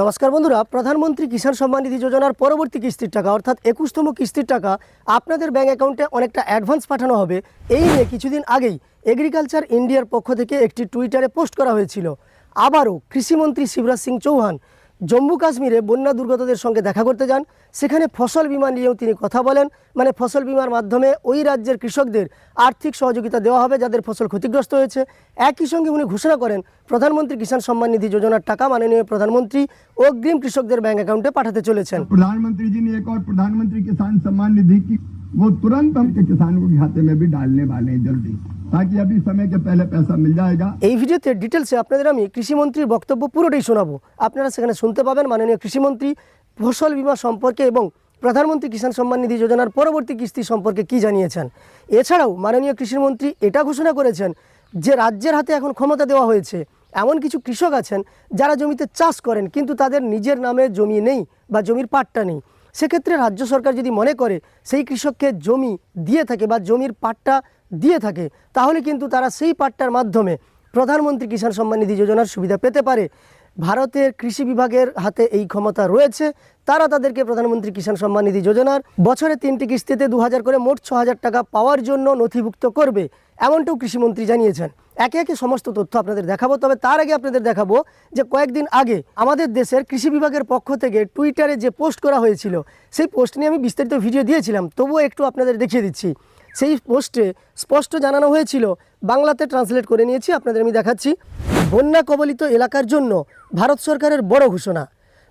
নমস্কার বন্ধুরা, প্রধানমন্ত্রী কিষাণ সম্মান নিধি যোজনার পরবর্তী কিস্তির টাকা, অর্থাৎ একুশতম কিস্তির টাকা আপনাদের ব্যাঙ্ক অ্যাকাউন্টে অনেকটা অ্যাডভান্স পাঠানো হবে। এই নিয়ে কিছুদিন আগেই এগ্রিকালচার ইন্ডিয়ার পক্ষ থেকে একটি টুইটারে পোস্ট করা হয়েছিল। আবারও কৃষিমন্ত্রী শিবরাজ সিং চৌহান জম্মু কাশ্মীরে বন্যা দুর্গতদের সঙ্গে দেখা করতে যান সেখানে ফসল বিমা নিয়েও তিনি কথা বলেন মানে ফসল বিমার মাধ্যমে ওই রাজ্যের কৃষকদের আর্থিক সহযোগিতা দেওয়া হবে যাদের ফসল ক্ষতিগ্রস্ত হয়েছে একই সঙ্গে উনি ঘোষণা করেন প্রধানমন্ত্রী কিষাণ সম্মান নিধি যোজনার টাকা মাননীয় প্রধানমন্ত্রী অগ্রিম কৃষকদের ব্যাংক অ্যাকাউন্টে পাঠাতে চলেছেন प्रधानमंत्री जी ने एक और प्रधानमंत्री किसान सम्मान निधि की वो तुरंत हम के किसानों के खाते में भी डालने वाले हैं जल्दी ताकि अभी समय के पहले पैसा मिल जाएगा এই ভিডিওতে ডিটেলসে আপনাদের আমি কৃষিমন্ত্রীর বক্তব্য পুরোটাই শোনাবো আপনারা সেখানে শুনতে পাবেন মাননীয় কৃষিমন্ত্রী ফসল বীমা সম্পর্কে এবং প্রধানমন্ত্রী কিষাণ সম্মান নিধি যোজনার পরবর্তী কিস্তি সম্পর্কে কি জানিয়েছেন এছাড়াও মাননীয় কৃষিমন্ত্রী এটা ঘোষণা করেছেন যে রাজ্যের হাতে এখন ক্ষমতা দেওয়া হয়েছে এমন কিছু কৃষক আছেন যারা জমিতে চাষ করেন কিন্তু তাদের নিজের নামে জমি নেই বা জমির পাট্টা নেই সেক্ষেত্রে রাজ্য সরকার যদি মনে করে সেই কৃষককে জমি দিয়ে থাকে বা জমির পাট্টা দিয়ে থাকে, তাহলে কিন্তু তারা সেই পাট্টার মাধ্যমে প্রধানমন্ত্রী কিষাণ সম্মান নিধি যোজনার সুবিধা পেতে পারে। ভারতের কৃষি বিভাগের হাতে এই ক্ষমতা রয়েছে, তারা তাদেরকে প্রধানমন্ত্রী কিষাণ সম্মান নিধি যোজনার বছরে তিনটি কিস্তিতে দু হাজার করে মোট ছ টাকা পাওয়ার জন্য নথিভুক্ত করবে, এমনটাও কৃষিমন্ত্রী জানিয়েছেন। একে একে সমস্ত তথ্য আপনাদের দেখাবো, তবে তার আগে আপনাদের দেখাবো যে কয়েকদিন আগে আমাদের দেশের কৃষি বিভাগের পক্ষ থেকে টুইটারে যে পোস্ট করা হয়েছিল, সেই পোস্ট নিয়ে আমি বিস্তারিত ভিডিও দিয়েছিলাম, তবুও একটু আপনাদের দেখিয়ে দিচ্ছি। সেই পোস্টে স্পষ্ট জানানো হয়েছিল, বাংলাতে ট্রান্সলেট করে নিয়েছি, আপনাদের আমি দেখাচ্ছি। বন্যা কবলিত এলাকার জন্য ভারত সরকারের বড় ঘোষণা।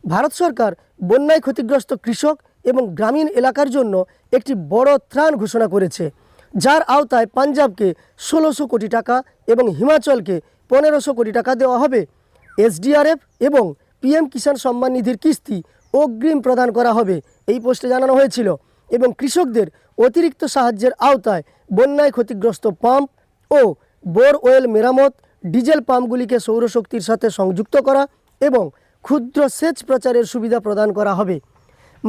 ভারত সরকার বন্যায় ক্ষতিগ্রস্ত কৃষক এবং গ্রামীণ এলাকার জন্য একটি বড় ত্রাণ ঘোষণা করেছে। যার আওতায় পাঞ্জাবকে ষোলোশো কোটি টাকা এবং হিমাচলকে পনেরোশো কোটি টাকা দেওয়া হবে। এসডিআরএফ এবং পিএম কিষাণ সম্মান নিধির কিস্তি অগ্রিম প্রদান করা হবে, এই পোস্টে জানানো হয়েছিল। এবং কৃষকদের অতিরিক্ত সাহায্যের আওতায় বন্যায় ক্ষতিগ্রস্ত পাম্প ও বোর ওয়েল মেরামত, ডিজেল পাম্পগুলিকে সৌরশক্তির সাথে সংযুক্ত করা এবং ক্ষুদ্র সেচ প্রচারের সুবিধা প্রদান করা হবে।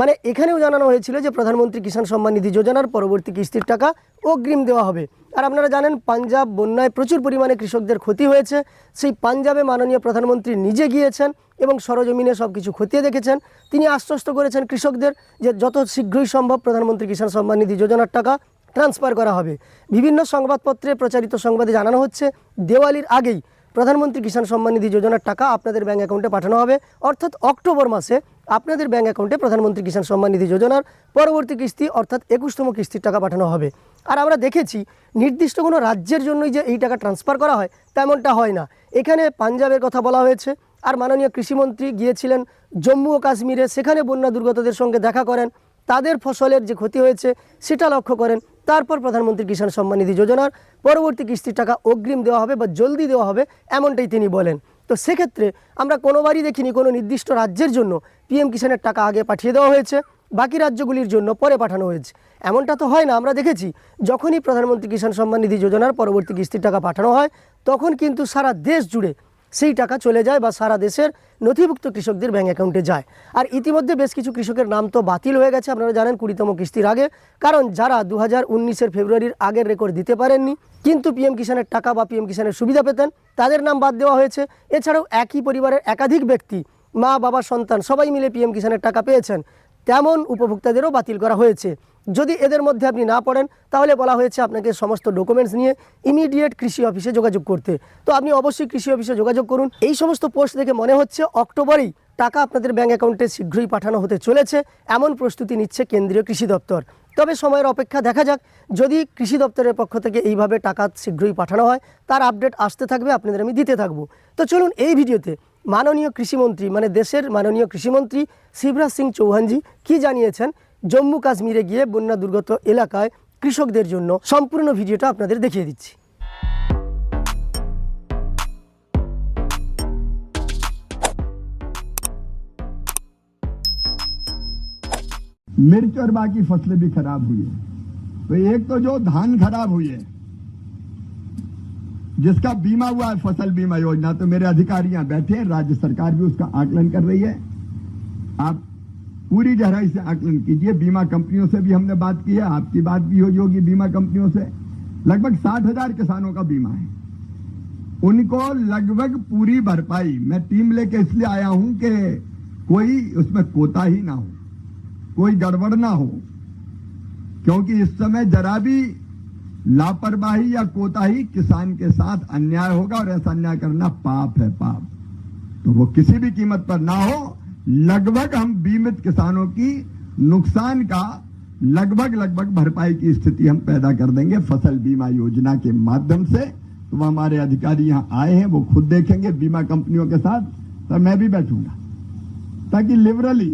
মানে এখানেও জানানো হয়েছিল যে প্রধানমন্ত্রী কিষাণ সম্মান নিধি যোজনার পরবর্তী কিস্তির টাকা অগ্রিম দেওয়া হবে। আর আপনারা জানেন, পাঞ্জাব বন্যায় প্রচুর পরিমাণে কৃষকদের ক্ষতি হয়েছে। সেই পাঞ্জাবে মাননীয় প্রধানমন্ত্রী নিজে গিয়েছেন এবং সরজমিনে সব কিছু খতিয়ে দেখেছেন। তিনি আশ্বস্ত করেছেন কৃষকদের যে যত শীঘ্রই সম্ভব প্রধানমন্ত্রী কিষাণ সম্মান নিধি যোজনার টাকা ট্রান্সফার করা হবে। বিভিন্ন সংবাদপত্রে প্রচারিত সংবাদে জানানো হচ্ছে, দেওয়ালির আগেই প্রধানমন্ত্রী কিষাণ সম্মান নিধি যোজনার টাকা আপনাদের ব্যাঙ্ক অ্যাকাউন্টে পাঠানো হবে। অর্থাৎ অক্টোবর মাসে আপনাদের ব্যাঙ্ক অ্যাকাউন্টে প্রধানমন্ত্রী কিষাণ সম্মান নিধি যোজনার পরবর্তী কিস্তি অর্থাৎ একুশতম কিস্তির টাকা পাঠানো হবে। আর আমরা দেখেছি, নির্দিষ্ট কোনো রাজ্যের জন্যই যে এই টাকা ট্রান্সফার করা হয়, তেমনটা হয় না। এখানে পাঞ্জাবের কথা বলা হয়েছে। আর মাননীয় কৃষিমন্ত্রী গিয়েছিলেন জম্মু ও কাশ্মীরে, সেখানে বন্যা দুর্গতদের সঙ্গে দেখা করেন। তাদের ফসলের যে ক্ষতি হয়েছে, সেটা লক্ষ্য করেন। তারপর প্রধানমন্ত্রী কিষাণ সম্মান নিধি যোজনার পরবর্তী কিস্তির টাকা অগ্রিম দেওয়া হবে বা জলদি দেওয়া হবে, এমনটাই তিনি বলেন। তো সেক্ষেত্রে আমরা কোনোবারই দেখিনি কোনো নির্দিষ্ট রাজ্যের জন্য পিএম কিষাণের টাকা আগে পাঠিয়ে দেওয়া হয়েছে, বাকি রাজ্যগুলির জন্য পরে পাঠানো হয়েছে। এমনটা তো হয় না, আমরা দেখেছি, যখনই প্রধানমন্ত্রী কিষাণ সম্মান নিধি যোজনার পরবর্তী কিস্তির টাকা পাঠানো হয়, তখন কিন্তু সারা দেশ জুড়ে সেই টাকা চলে যায় বা সারা দেশের নথিভুক্ত কৃষকদের ব্যাঙ্ক অ্যাকাউন্টে যায়। আর ইতিমধ্যে বেশ কিছু কৃষকের নাম তো বাতিল হয়ে গেছে, আপনারা জানেন কুড়িতম কিস্তির আগে। কারণ যারা দু হাজার উনিশের ফেব্রুয়ারির আগের রেকর্ড দিতে পারেননি, কিন্তু পিএম কিষানের টাকা বা পিএম কিষাণের সুবিধা পেতেন, তাদের নাম বাদ দেওয়া হয়েছে। এছাড়াও একই পরিবারের একাধিক ব্যক্তি, মা, বাবা, সন্তান, সবাই মিলে পিএম কিষানের টাকা পেয়েছেন। তেমন উপভোক্তাদেরও বাতিল করা হয়েছে। যদি এদের মধ্যে আপনি না পড়েন, তাহলে বলা হয়েছে আপনাকে সমস্ত ডকুমেন্টস নিয়ে ইমিডিয়েট কৃষি অফিসে যোগাযোগ করতে। তো আপনি অবশ্যই কৃষি অফিসে যোগাযোগ করুন। এই সমস্ত পোস্ট দেখে মনে হচ্ছে অক্টোবরেই টাকা আপনাদের ব্যাঙ্ক অ্যাকাউন্টে শীঘ্রই পাঠানো হতে চলেছে, এমন প্রস্তুতি নিচ্ছে কেন্দ্রীয় কৃষি দপ্তর। তবে সময়ের অপেক্ষা দেখা যাক, যদি কৃষি দপ্তরের পক্ষ থেকে এইভাবে টাকা শীঘ্রই পাঠানো হয়, তার আপডেট আসতে থাকবে, আপনাদের আমি দিতে থাকব। তো চলুন এই ভিডিওতে মাননীয় কৃষিমন্ত্রী মানে দেশের মাননীয় কৃষিমন্ত্রী শিবরাজ সিং চৌহানজি কি জানিয়েছেন জম্মু কাশ্মীরে গিয়ে বন্যা দুর্গত এলাকায় কৃষকদের জন্য সম্পূর্ণ ভিডিওটা আপনাদের দেখিয়ে দিচ্ছি मिर्च और बाकी फसलें भी खराब हुई है तो एक तो जो धान खराब हुई है जिसका बीमा हुआ है, फ़सल बीमा योजना तो मेरे अधिकारी यहाँ बैठे हैं, राज्य सरकार भी उसका आकलन कर रही है। आप पूरी गहराई से आकलन कीजिए, बीमा कंपनियों से भी हमने बात की है, आपकी बात भी हुई होगी बीमा कंपनियों से। लगभग साठ हज़ार किसानों का बीमा है। उनको लगभग पूरी भरपाई, मैं टीम लेके इसलिए आया हूँ कि कोई उसमें कोताही ना हो, कोई गड़बड़ ना हो, क्योंकि इस समय जरा भी लापरवाही या कोताही किसान के साथ अन्याय होगा और ऐसा अन्याय करना पाप है, पाप। तो वो किसी भी कीमत पर ना हो। लगभग हम बीमित किसानों की नुकसान का लगभग लगभग भरपाई की स्थिति हम पैदा कर देंगे फ़सल बीमा योजना के माध्यम से। तो हमारे अधिकारी यहाँ आए हैं, वो खुद देखेंगे बीमा कंपनियों के साथ। तो मैं भी बैठूँगा। ताकि लिबरली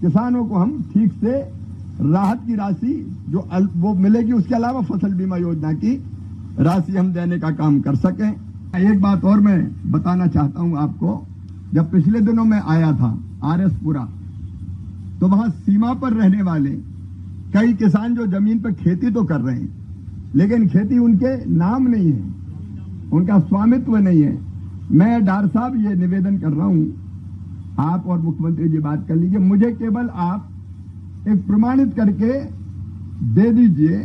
किसानों को हम ठीक से राहत की राशि जो वो मिलेगी, उसके अलावा फ़सल बीमा योजना की राशि हम देने का काम कर सकें। एक बात और मैं बताना चाहता हूँ आपको। जब पिछले दिनों में आया था आर एस पुरा तो वहाँ सीमा पर रहने वाले कई किसान जो ज़मीन पर खेती तो कर रहे हैं, लेकिन खेती उनके नाम नहीं है, उनका स्वामित्व नहीं है। मैं डार साहब ये निवेदन कर रहा हूँ। आप और मुख्यमंत्री जी बात कर लीजिए। मुझे केवल आप एक प्रमाणित करके दे दीजिए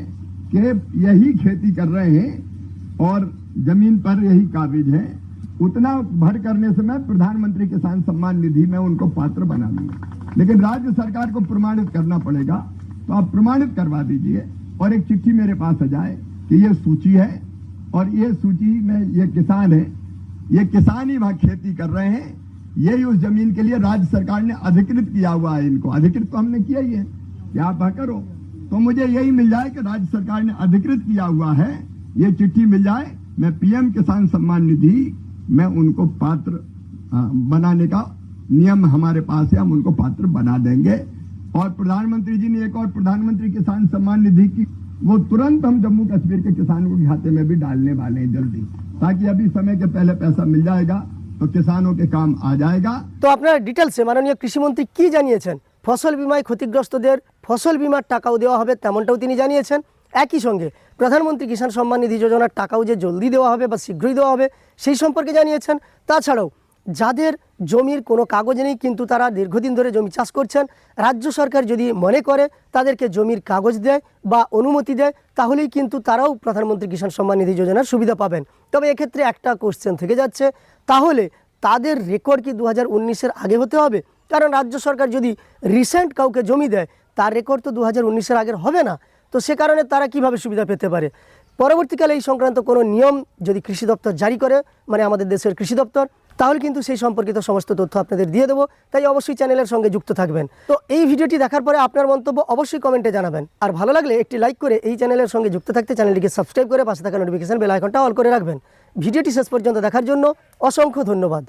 कि यही खेती कर रहे हैं और ज़मीन पर यही काबिज है। उतना भर करने से मैं प्रधानमंत्री किसान सम्मान निधि में उनको पात्र बना दूँगा। लेकिन राज्य सरकार को प्रमाणित करना पड़ेगा तो आप प्रमाणित करवा दीजिए और एक चिट्ठी मेरे पास आ जाए कि ये सूची है और ये सूची में ये किसान है। ये किसान ही वहाँ खेती कर रहे हैं। यही उस ज़मीन के लिए राज्य सरकार ने अधिकृत किया हुआ है इनको। अधिकृत तो हमने किया ही है। कि आप करो। तो मुझे यही मिल जाए कि राज्य सरकार ने अधिकृत किया हुआ है। ये चिट्ठी मिल जाए। मैं पीएम किसान सम्मान निधि, मैं उनको पात्र बनाने का नियम हमारे पास है। हम उनको पात्र बना देंगे। और प्रधानमंत्री जी ने एक और प्रधानमंत्री किसान सम्मान निधि की, वो तुरंत हम जम्मू कश्मीर के किसानों के खाते में भी डालने वाले हैं जल्दी, ताकि अभी समय के पहले पैसा मिल जाएगा। তো আপনার কাম তো ডিটেলসে মাননীয় কৃষিমন্ত্রী কি জানিয়েছেন? ফসল বিমায় ক্ষতিগ্রস্তদের ফসল বিমার টাকাও দেওয়া হবে তেমনটাও তিনি জানিয়েছেন। একই সঙ্গে প্রধানমন্ত্রী কিষাণ সম্মান নিধি যোজনার টাকাও যে জলদি দেওয়া হবে বা শীঘ্রই দেওয়া হবে সেই সম্পর্কে জানিয়েছেন। তাছাড়াও যাদের জমির কোনো কাগজ নেই, কিন্তু তারা দীর্ঘদিন ধরে জমি চাষ করছেন, রাজ্য সরকার যদি মনে করে তাদেরকে জমির কাগজ দেয় বা অনুমতি দেয়, তাহলেই কিন্তু তারাও প্রধানমন্ত্রী কিষাণ সম্মান নিধি যোজনার সুবিধা পাবেন। তবে এক্ষেত্রে একটা কোশ্চেন থেকে যাচ্ছে, তাহলে তাদের রেকর্ড কি দু হাজার আগে হতে হবে? কারণ রাজ্য সরকার যদি রিসেন্ট কাউকে জমি দেয়, তার রেকর্ড তো দু হাজার আগের হবে না। তো সে কারণে তারা কীভাবে সুবিধা পেতে পারে? পরবর্তীকালে এই সংক্রান্ত কোনো নিয়ম যদি কৃষি দপ্তর জারি করে মানে আমাদের দেশের কৃষি দপ্তর তাহলে কিন্তু সেই সম্পর্কিত সমস্ত তথ্য আপনাদের দিয়ে দেবো। তাই অবশ্যই চ্যানেলের সঙ্গে যুক্ত থাকবেন। তো এই ভিডিওটি দেখার পরে আপনার মন্তব্য অবশ্যই কমেন্টে জানাবেন। আর ভালো লাগলে একটি লাইক করে এই চ্যানেলের সঙ্গে যুক্ত থাকতে চ্যানেলটিকে সাবস্ক্রাইব করে পাশে থাকা নোটিফিকেশন বেল আইকনটা অল করে রাখবেন। ভিডিওটি শেষ পর্যন্ত দেখার জন্য অসংখ্য ধন্যবাদ।